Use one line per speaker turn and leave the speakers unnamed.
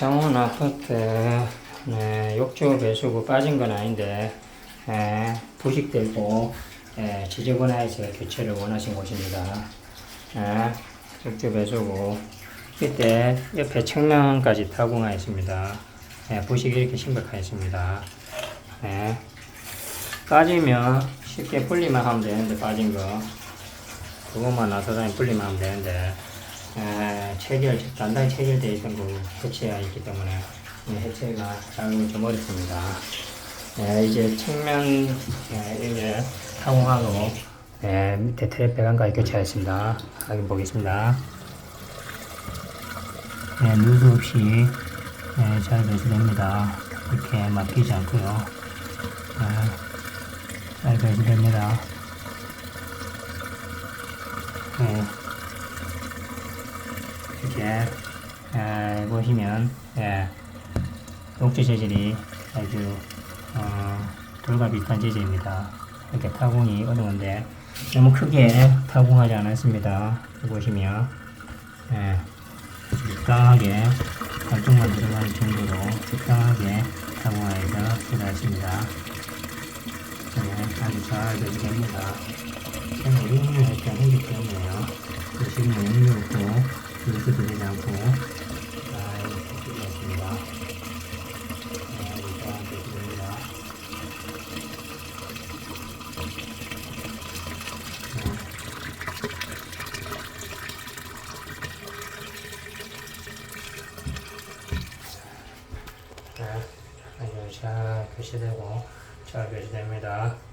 창원 아파트 네, 욕조 배수구 빠진 건 아닌데 예, 부식되고 예, 지저분해서 교체를 원하신 곳입니다. 예, 욕조 배수구 이때 옆에 측면까지 타공하였습니다. 예, 부식이 이렇게 심각하였습니다. 예, 빠지면 쉽게 분리만 하면 되는데 빠진 거 그것만 나서다니 분리만 하면 되는데 에, 체결, 단단히 체결되어 있던 거 해체가 있기 때문에 이 해체가 좀 어렵습니다. 에, 이제 측면 에, 이제 타공하고 에, 밑에 트랩 배관까지 교체하였습니다. 확인 보겠습니다. 네, 누수 없이 네, 잘 배수됩니다. 이렇게 막히지 않고요. 네, 잘 배수됩니다. 네. 이렇게 에, 보시면 예, 녹지 재질이 아주 어, 돌과 비슷한 재질입니다. 이렇게 타공이 어려운데 너무 크게 타공하지 않았습니다. 보시면 예, 적당하게 발동만 들어갈 정도로 적당하게 타공하여서 들어갔습니다. 네, 아주 잘 배치됩니다. 저는 이용을 할때 힘들기 때문에요. 의미 없고 이렇게 되지 않고 잘 배치되었습니다. 잘 배치됩니다. 네, 아주 잘 배치됩니다.